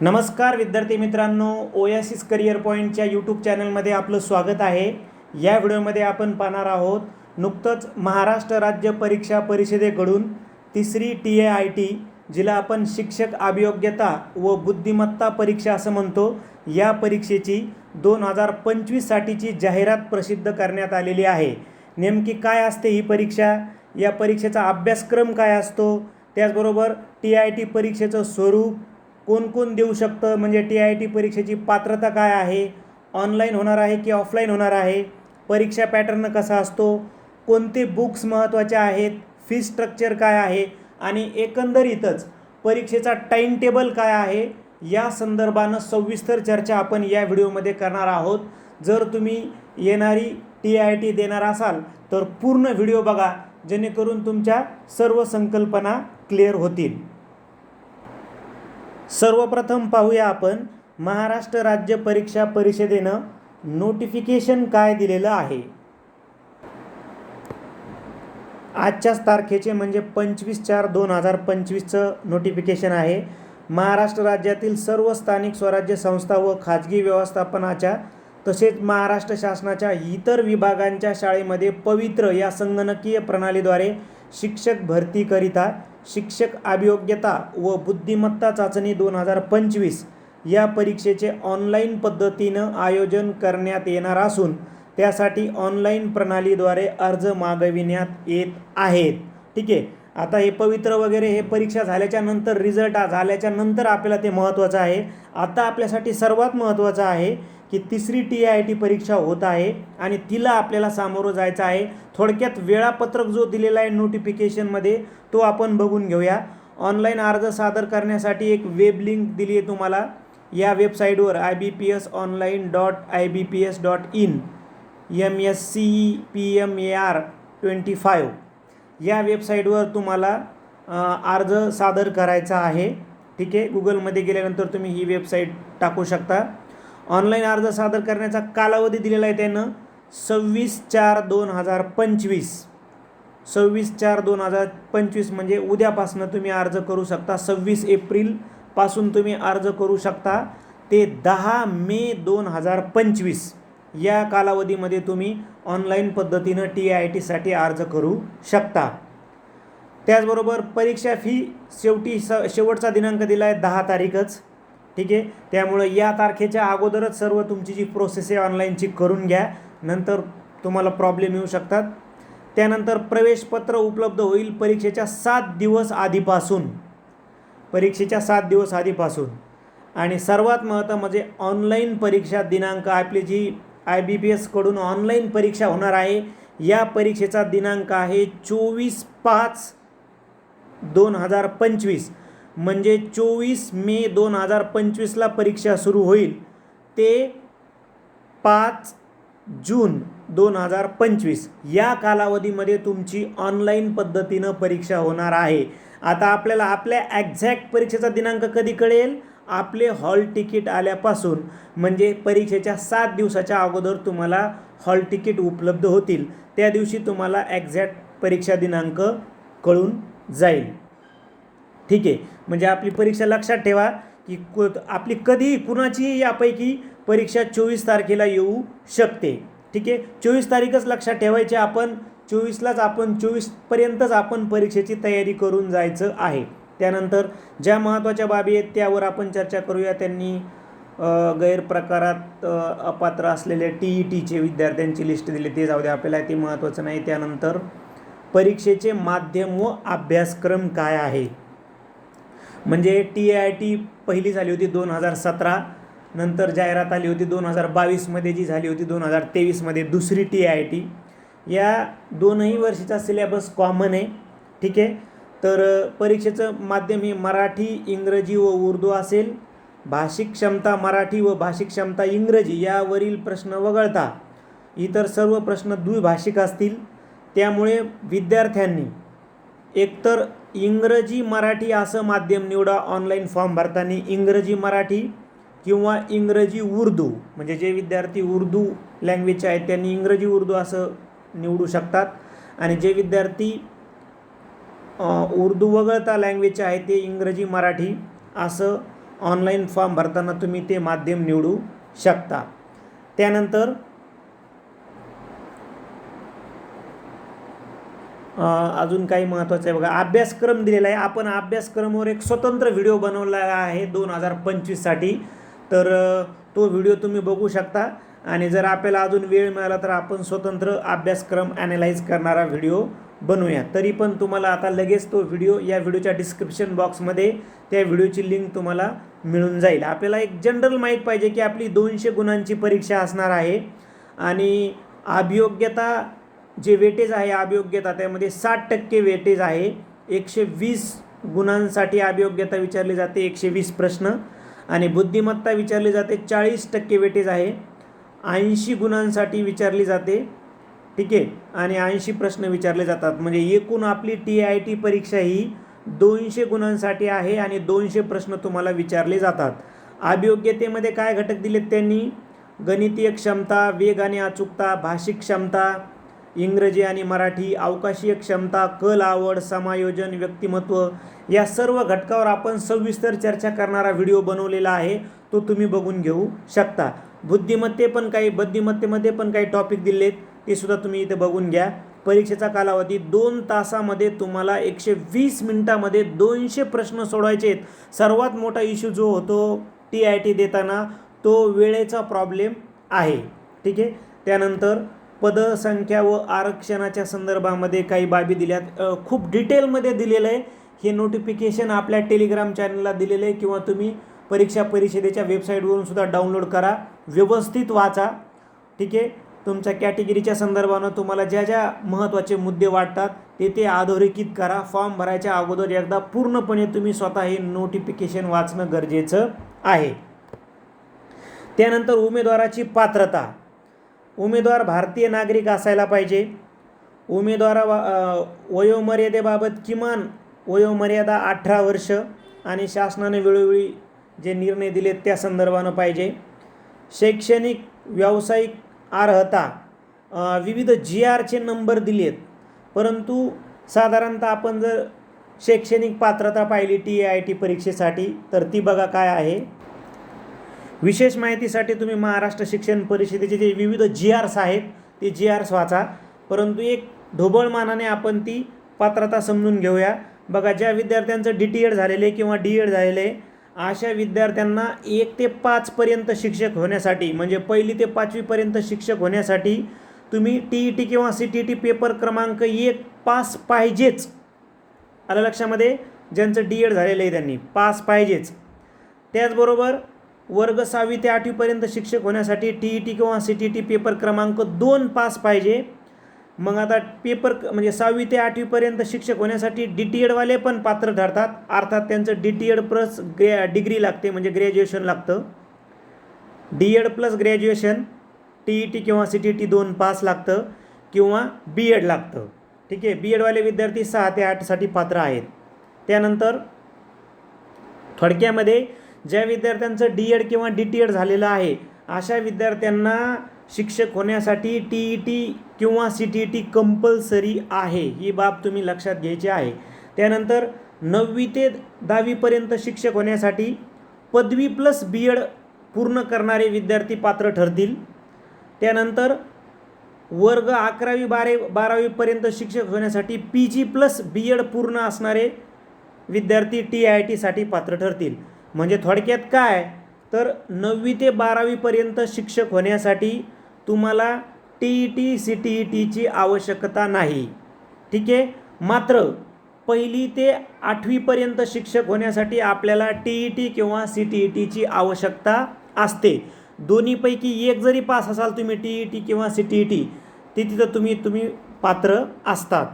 नमस्कार विद्यार्थी मित्रांनो ओयासिस करिअर पॉईंटच्या यूट्यूब चॅनलमध्ये आपलं स्वागत आहे. या व्हिडिओमध्ये आपण पाहणार आहोत नुकतंच महाराष्ट्र राज्य परीक्षा परिषदेकडून तिसरी टी ए आय टी जिला आपण शिक्षक अभियोग्यता व बुद्धिमत्ता परीक्षा असं म्हणतो या परीक्षेची दोन हजार पंचवीससाठीची जाहिरात प्रसिद्ध करण्यात आलेली आहे. नेमकी काय असते ही परीक्षा? या परीक्षेचा अभ्यासक्रम काय असतो? त्याचबरोबर टी आय टी परीक्षेचं स्वरूप कोण कोण देऊ शकतं? म्हणजे टी आय टी परीक्षेची पात्रता काय आहे? ऑनलाईन होणार आहे की ऑफलाईन होणार आहे? परीक्षा पॅटर्न कसा असतो? कोणते बुक्स महत्त्वाचे आहेत? फी स्ट्रक्चर काय आहे? आणि एकंदरीतच परीक्षेचा टाईम टेबल काय आहे? या संदर्भानं सविस्तर चर्चा आपण या व्हिडिओमध्ये करणार आहोत. जर तुम्ही येणारी टी आय टी देणार असाल तर पूर्ण व्हिडिओ बघा जेणेकरून तुमच्या सर्व संकल्पना क्लिअर होतील. सर्वप्रथम पाहूया आपण महाराष्ट्र राज्य परीक्षा परिषदेनं नोटिफिकेशन काय दिलेलं आहे? आजच्याच तारखेचे म्हणजे पंचवीस चार दोन हजार पंचवीसचं नोटिफिकेशन आहे. महाराष्ट्र राज्यातील सर्व स्थानिक स्वराज्य संस्था व खाजगी व्यवस्थापनाच्या तसेच महाराष्ट्र शासनाच्या इतर विभागांच्या शाळेमध्ये पवित्र या संगणकीय प्रणालीद्वारे शिक्षक भरतीकरिता शिक्षक अभियोग्यता व बुद्धिमत्ता चाचणी दोन हजार पंचवीस या परीक्षेचे ऑनलाईन पद्धतीनं आयोजन करण्यात येणार असून त्यासाठी ऑनलाईन प्रणालीद्वारे अर्ज मागविण्यात येत आहेत. ठीक आहे? आता हे पवित्र वगैरे हे परीक्षा झाल्याच्यानंतर रिझल्ट झाल्याच्यानंतर आपल्याला ते महत्त्वाचं आहे. आता आपल्यासाठी सर्वात महत्त्वाचं आहे की तिसरी टी आय टी परीक्षा होत आहे आणि तिला आपल्याला सामोरं जायचं आहे. थोडक्यात वेळापत्रक जो दिलेला आहे नोटिफिकेशनमध्ये तो आपण बघून घेऊया. ऑनलाईन अर्ज सादर करण्यासाठी एक वेब लिंक दिली आहे तुम्हाला. या वेबसाईटवर I B P S online dot I B P S dot in M S C P M A R twenty five या वेबसाईटवर तुम्हाला अर्ज सादर करायचा आहे. ठीक आहे? गुगलमध्ये गेल्यानंतर तुम्ही ही वेबसाईट टाकू शकता. ऑनलाईन अर्ज सादर करण्याचा कालावधी दिलेला आहे त्यानं सव्वीस चार दोन हजार पंचवीस. सव्वीस चार दोन हजार पंचवीस म्हणजे उद्यापासून तुम्ही अर्ज करू शकता. सव्वीस एप्रिलपासून तुम्ही अर्ज करू शकता. ते दहा मे दोन हजार पंचवीस. या कालावधीमध्ये तुम्ही ऑनलाईन पद्धतीनं टी आय टीसाठी अर्ज करू शकता. त्याचबरोबर परीक्षा फी शेवटी स शेवटचा दिनांक दिला आहे दहा तारीखच. ठीक आहे? त्यामुळं या तारखेच्या अगोदरच सर्व तुमची जी प्रोसेस आहे ऑनलाईनची करून घ्या. नंतर तुम्हाला प्रॉब्लेम येऊ शकतात. त्यानंतर प्रवेशपत्र उपलब्ध होईल परीक्षेच्या सात दिवस आधीपासून. परीक्षेच्या सात दिवस आधीपासून. आणि सर्वात महत्त्व म्हणजे ऑनलाईन परीक्षा दिनांक आपली जी आय बी पी एसकडून ऑनलाईन परीक्षा होणार आहे या परीक्षेचा दिनांक आहे चोवीस पाच दोन हजार पंचवीस. म्हणजे चोवीस मे दोन हजार पंचवीसला परीक्षा सुरू होईल. ते पाच जून दोन हजार पंचवीस. या कालावधीमध्ये तुमची ऑनलाईन पद्धतीनं परीक्षा होणार आहे. आता आपल्याला आपल्या ॲक्झॅक्ट परीक्षेचा दिनांक कधी कळेल? आपले हॉल तिकीट आल्यापासून म्हणजे परीक्षेच्या सात दिवसाच्या अगोदर तुम्हाला हॉल तिकीट उपलब्ध होतील. त्या दिवशी तुम्हाला ॲक्झॅक्ट परीक्षा दिनांक कळून जाईल. ठीक आहे. म्हणजे आपली परीक्षा लक्षात ठेवा की क आपली कधी कुणाची यापैकी परीक्षा चोवीस तारखेला येऊ शकते. ठीक आहे? चोवीस तारीखच लक्षात ठेवायची आपण. चोवीसलाच आपण चोवीसपर्यंतच आपण परीक्षेची तयारी करून जायचं आहे. त्यानंतर ज्या महत्त्वाच्या बाबी आहेत त्यावर आपण चर्चा करूया. त्यांनी गैरप्रकारात अपात्र असलेले टी ई टीचे विद्यार्थ्यांची लिस्ट दिली. ते जाऊ द्या आपल्याला ते महत्त्वाचं नाही. त्यानंतर परीक्षेचे माध्यम व अभ्यासक्रम काय आहे? म्हणजे टी आय टी पहिली झाली होती दोन हजार सतरा नंतर जाहिरात आली होती दोन हजार बावीसमध्ये जी झाली होती दोन हजार तेवीसमध्ये दुसरी टी आय टी या दोनही वर्षीचा सिलेबस कॉमन आहे ठीक आहे? तर परीक्षेचं माध्यम हे मराठी इंग्रजी व उर्दू असेल. भाषिक क्षमता मराठी व भाषिक क्षमता इंग्रजी यावरील प्रश्न वगळता इतर सर्व प्रश्न द्विभाषिक असतील. त्यामुळे विद्यार्थ्यांनी एकतर इंग्रजी मराठी असं माध्यम निवडा ऑनलाईन फॉर्म भरताना इंग्रजी मराठी किंवा इंग्रजी उर्दू म्हणजे जे विद्यार्थी उर्दू लँग्वेजचे आहेत त्यांनी इंग्रजी उर्दू असं निवडू शकतात. आणि जे विद्यार्थी उर्दू वगळता लँग्वेजचे आहे ते इंग्रजी मराठी असं ऑनलाईन फॉर्म भरताना तुम्ही ते माध्यम निवडू शकता. त्यानंतर अजून काही महत्त्वाचं आहे बघा. अभ्यासक्रम दिलेला आहे. आपण अभ्यासक्रमावर एक स्वतंत्र व्हिडिओ बनवला आहे दोन हजार पंचवीससाठी. तर तो व्हिडिओ तुम्ही बघू शकता. आणि जर आपल्याला अजून वेळ मिळाला तर आपण स्वतंत्र अभ्यासक्रम ॲनालाइज करणारा व्हिडिओ बनवूया तरी पण तुम्हाला आता लगेच तो व्हिडिओ या व्हिडिओच्या डिस्क्रिप्शन बॉक्समध्ये त्या व्हिडिओची लिंक तुम्हाला मिळून जाईल. आपल्याला एक जनरल माहीत पाहिजे की आपली दोनशे गुणांची परीक्षा असणार आहे. आणि अभियोग्यता जे वेटेज आहे अभियोग्यता त्यामध्ये साठ टक्के वेटेज आहे. एकशे वीस गुणांसाठी अभियोग्यता विचारली जाते एकशे वीस प्रश्न. आणि बुद्धिमत्ता विचारली जाते चाळीस टक्के वेटेज आहे. ऐंशी गुणांसाठी विचारली जाते. ठीक आहे? आणि ऐंशी प्रश्न विचारले जातात. म्हणजे एकूण आपली टी आय टी परीक्षा ही दोनशे गुणांसाठी आहे आणि दोनशे प्रश्न तुम्हाला विचारले जातात. अभियोग्यतेमध्ये काय घटक दिलेत त्यांनी? गणितीय क्षमता वेग आणि अचूकता भाषिक क्षमता इंग्रजी आणि मराठी अवकाशीय क्षमता कल आवड समायोजन व्यक्तिमत्व या सर्व घटकावर आपण सविस्तर चर्चा करणारा व्हिडिओ बनवलेला आहे. तो तुम्ही बघून घेऊ शकता. बुद्धिमत्ते पण काही बुद्धिमत्तेमध्ये पण काही टॉपिक दिलेत ते सुद्धा तुम्ही इथे बघून घ्या. परीक्षेचा कालावधी दोन तासामध्ये तुम्हाला एकशे वीस मिनटामध्ये दोनशे प्रश्न सोडवायचे आहेत. सर्वात मोठा इश्यू जो होतो टी आय टी देताना तो वेळेचा प्रॉब्लेम आहे. ठीक आहे? त्यानंतर पदसंख्या व आरक्षणाच्या संदर्भामध्ये काही बाबी दिल्यात. खूप डिटेलमध्ये दिलेलं आहे. हे नोटिफिकेशन आपल्या टेलिग्राम चॅनलला दिलेलं आहे किंवा तुम्ही परीक्षा परिषदेच्या वेबसाईटवरून सुद्धा डाउनलोड करा. व्यवस्थित वाचा. ठीक आहे? तुमच्या कॅटेगरीच्या संदर्भानं तुम्हाला ज्या ज्या महत्त्वाचे मुद्दे वाटतात ते ते अधोरेखित करा. फॉर्म भरायच्या अगोदर एकदा पूर्णपणे तुम्ही स्वतः हे नोटिफिकेशन वाचणं गरजेचं आहे. त्यानंतर उमेदवाराची पात्रता. उमेदवार भारतीय नागरिक असायला पाहिजे. उमेदवारा वयोमर्यादेबाबत किमान वयोमर्यादा अठरा वर्ष आणि शासनाने वेळोवेळी जे निर्णय दिलेत त्या संदर्भानं पाहिजे. शैक्षणिक व्यावसायिक अर्हता विविध जी आरचे नंबर दिलेत. परंतु साधारणतः आपण जर शैक्षणिक पात्रता पाहिली टी आय टी परीक्षेसाठी तर ती बघा काय आहे. विशेष माहितीसाठी तुम्ही महाराष्ट्र शिक्षण परिषदेचे जे विविध जी आर्स आहेत ते जी आर्स वाचा. परंतु एक ढोबळमानाने आपण ती पात्रता समजून घेऊया. बघा ज्या विद्यार्थ्यांचं डी टी एड झालेले किंवा डी एड झालेले आहे, अशा विद्यार्थ्यांना एक ते पाचपर्यंत शिक्षक होण्यासाठी म्हणजे पहिली ते पाचवीपर्यंत शिक्षक होण्यासाठी तुम्ही टी ई टी किंवा सी टी टी पेपर क्रमांक एक पास पाहिजेच. आलं लक्षामध्ये? ज्यांचं डी एड झालेलं आहे त्यांनी पास पाहिजेच. त्याचबरोबर वर्ग सहावी ते आठवीपर्यंत शिक्षक होण्यासाठी टी ई टी किंवा सी टी टी पेपर क्रमांक दोन पास पाहिजे. मग आता पेपर क- म्हणजे सहावी ते आठवीपर्यंत शिक्षक होण्यासाठी डी टी एडवाले पण पात्र ठरतात. अर्थात त्यांचं D T Ed plus ग्रॅ degree लागते म्हणजे ग्रॅज्युएशन लागतं. D Ed plus graduation T E T किंवा सी टी टी दोन पास लागतं किंवा बी एड लागतं. ठीक आहे? बी एडवाले विद्यार्थी सहा ते आठसाठी पात्र आहेत. त्यानंतर थोडक्यामध्ये ज्या विद्यार्थ्यांचं डी एड किंवा डी टी एड झालेलं आहे अशा विद्यार्थ्यांना शिक्षक होण्यासाठी टी ई टी किंवा C T E T compulsory आहे ही बाब तुम्ही लक्षात घ्यायची आहे. त्यानंतर नववी ते दहावीपर्यंत शिक्षक होण्यासाठी पदवी प्लस बी एड पूर्ण करणारे विद्यार्थी पात्र ठरतील. त्यानंतर वर्ग अकरावी बारे बारावीपर्यंत शिक्षक होण्यासाठी P G plus B Ed पूर्ण असणारे विद्यार्थी टी आय टीसाठी पात्र ठरतील. म्हणजे थोडक्यात काय? तर नववी ते बारावीपर्यंत शिक्षक होण्यासाठी तुम्हाला T E T C T E टीची आवश्यकता नाही. ठीक आहे? मात्र पहिली ते आठवीपर्यंत शिक्षक होण्यासाठी आपल्याला टी ई टी किंवा सी टी ई टीची आवश्यकता असते. दोन्हीपैकी एक जरी पास असाल तुम्ही टी ई टी किंवा सी टी ई टी ती तिथं तुम्ही तुम्ही पात्र असतात.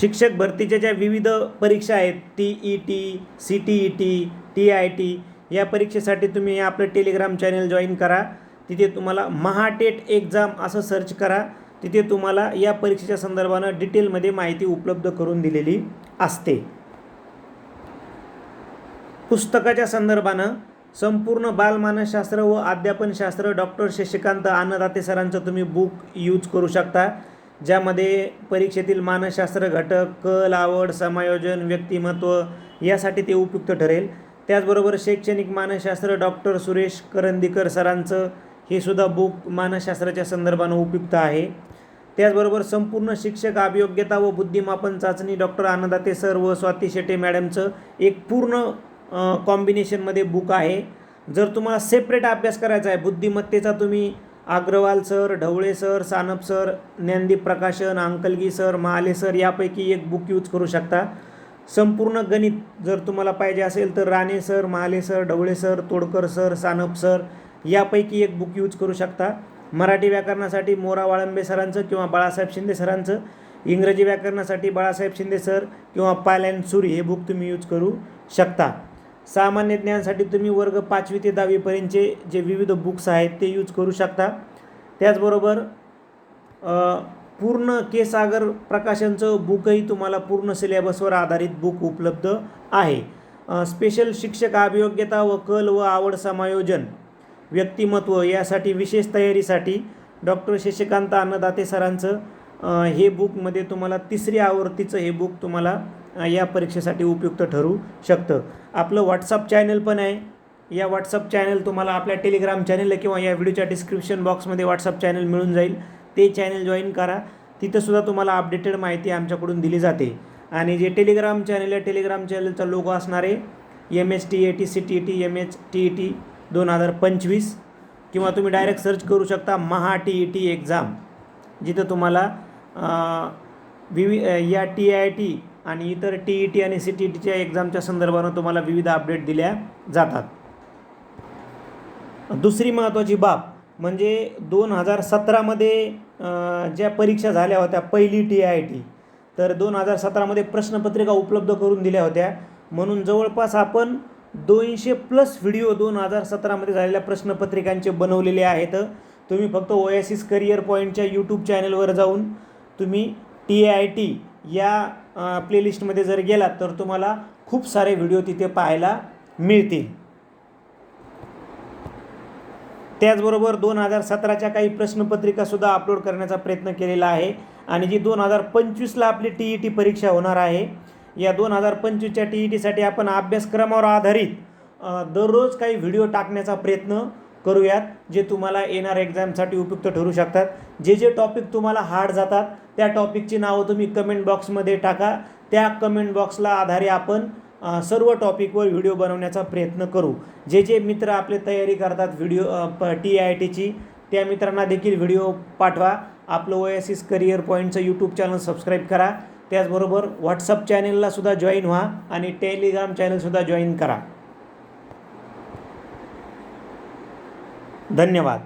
शिक्षक भरतीच्या ज्या विविध परीक्षा आहेत T E T C T E T T I T या परीक्षेसाठी तुम्ही आपलं टेलिग्राम चॅनल जॉईन करा. तिथे तुम्हाला महाटेट एक्झाम असं सर्च करा. तिथे तुम्हाला या परीक्षेच्या संदर्भानं डिटेलमध्ये माहिती उपलब्ध करून दिलेली असते. पुस्तकाच्या संदर्भानं संपूर्ण बालमानसशास्त्र व अध्यापनशास्त्र डॉक्टर शशिकांत अन्नदाते सरांचं तुम्ही बुक यूज करू शकता. ज्यामध्ये परीक्षेतील मानसशास्त्र घटक कल आवड समायोजन व्यक्तिमत्व यासाठी ते उपयुक्त ठरेल. त्याचबरोबर शैक्षणिक मानसशास्त्र डॉक्टर सुरेश करंदीकर सरांचं हे सुद्धा बुक मानसशास्त्राच्या संदर्भानं उपयुक्त आहे. त्याचबरोबर संपूर्ण शिक्षक अभियोग्यता व बुद्धिमापन चाचणी डॉक्टर आनंदाते सर व स्वाती शेटे मॅडमचं एक पूर्ण कॉम्बिनेशनमध्ये बुक आहे. जर तुम्हाला सेपरेट अभ्यास करायचा आहे बुद्धिमत्तेचा तुम्ही Agrawal sir Dhawale sir Sanap sir Dnyandeep Prakashan Ankalgi sir Mahale sir यापैकी एक बुक यूज करू शकता. संपूर्ण गणित जर तुम्हाला पाहिजे असेल तर Rane sir Mahale sir Dhawale sir Todkar sir Sanap sir यापैकी एक बुक यूज करू शकता. मराठी व्याकरणासाठी मोरा वाळंबे सरांचं किंवा बाळासाहेब शिंदे सरांचं इंग्रजी व्याकरणासाठी बाळासाहेब शिंदे सर किंवा पायलॅन सुरी हे बुक तुम्ही यूज करू शकता. सामान्य ज्ञानासाठी तुम्ही वर्ग पाचवी ते दहावीपर्यंतचे जे विविध बुक्स आहेत ते यूज करू शकता. त्याचबरोबर पूर्ण के सागर प्रकाशनचं बुकही तुम्हाला पूर्ण सिलेबसवर आधारित बुक उपलब्ध आहे. स्पेशल शिक्षक अभियोग्यता व कल व आवड समायोजन व्यक्तिमत्व यासाठी विशेष तयारीसाठी डॉक्टर शशिकांत अन्नदाते सरांचं हे बुकमध्ये तुम्हाला तिसरी आवृत्तीचं हे बुक तुम्हाला या परीक्षेसाठी उपयुक्त ठरू शकतं. आपलं व्हॉट्सअप चॅनल पण आहे. या व्हॉट्सअप चॅनल तुम्हाला आपल्या टेलिग्राम चॅनलला किंवा या व्हिडिओच्या डिस्क्रिप्शन बॉक्समध्ये व्हॉट्सअप चॅनल मिळून जाईल. ते चॅनल जॉईन करा. तिथंसुद्धा तुम्हाला अपडेटेड माहिती आमच्याकडून दिली जाते. आणि जे टेलिग्राम चॅनल आहे टेलिग्राम चॅनलचा लोगो असणारे M S T A T C T E T M H T E T दोन हजार पंचवीस. किंवा तुम्ही डायरेक्ट सर्च करू शकता Maha T E T exam जिथं तुम्हाला विवि या टी आय टी आणि इतर टी ई टी आणि सी टी ई टीच्या एक्झामच्या संदर्भानं तुम्हाला विविध अपडेट दिल्या जातात. दुसरी महत्त्वाची बाब म्हणजे दोन हजार सतरामध्ये ज्या परीक्षा झाल्या होत्या पहिली टी आय टी तर दोन हजार सतरामध्ये प्रश्नपत्रिका उपलब्ध करून दिल्या होत्या. म्हणून जवळपास आपण दोनशे प्लस व्हिडिओ दोन हजार सतरामध्ये झालेल्या प्रश्नपत्रिकांचे बनवलेले आहेत. तुम्ही फक्त ओएसिस करिअर पॉईंटच्या यूट्यूब चॅनलवर जाऊन तुम्ही टी आय टी या प्लेलिस्टमध्ये जर गेलात तर तुम्हाला खूप सारे व्हिडिओ तिथे पाहायला मिळतील. त्याचबरोबर दोन हजार सतराच्या काही प्रश्नपत्रिकासुद्धा अपलोड करण्याचा प्रयत्न केलेला आहे. आणि जी दोन हजार पंचवीसला आपली टी ई टी परीक्षा होणार आहे या दोन हजार पंचवीसच्या टी ई टीसाठी आपण अभ्यासक्रमावर आधारित दररोज काही व्हिडिओ टाकण्याचा प्रयत्न करूयात जे तुम्हाला येणाऱ्या एक्झामसाठी उपयुक्त ठरू शकतात. जे जे टॉपिक तुम्हाला हार्ड जातात त्या टॉपिकची नावं तुम्ही कमेंट बॉक्समध्ये टाका. त्या कमेंट बॉक्सला आधारे आपण सर्व टॉपिकवर व्हिडिओ बनवण्याचा प्रयत्न करू. जे जे मित्र आपले तयारी करतात व्हिडिओ प टी आय टीची त्या मित्रांना देखील व्हिडिओ पाठवा. आपलं ओएसिस करिअर पॉईंटचं यूट्यूब चॅनल सबस्क्राईब करा. त्याचबरोबर व्हॉट्सअप चॅनलला सुद्धा जॉईन व्हा आणि टेलिग्राम चॅनलसुद्धा जॉईन करा. धन्यवाद.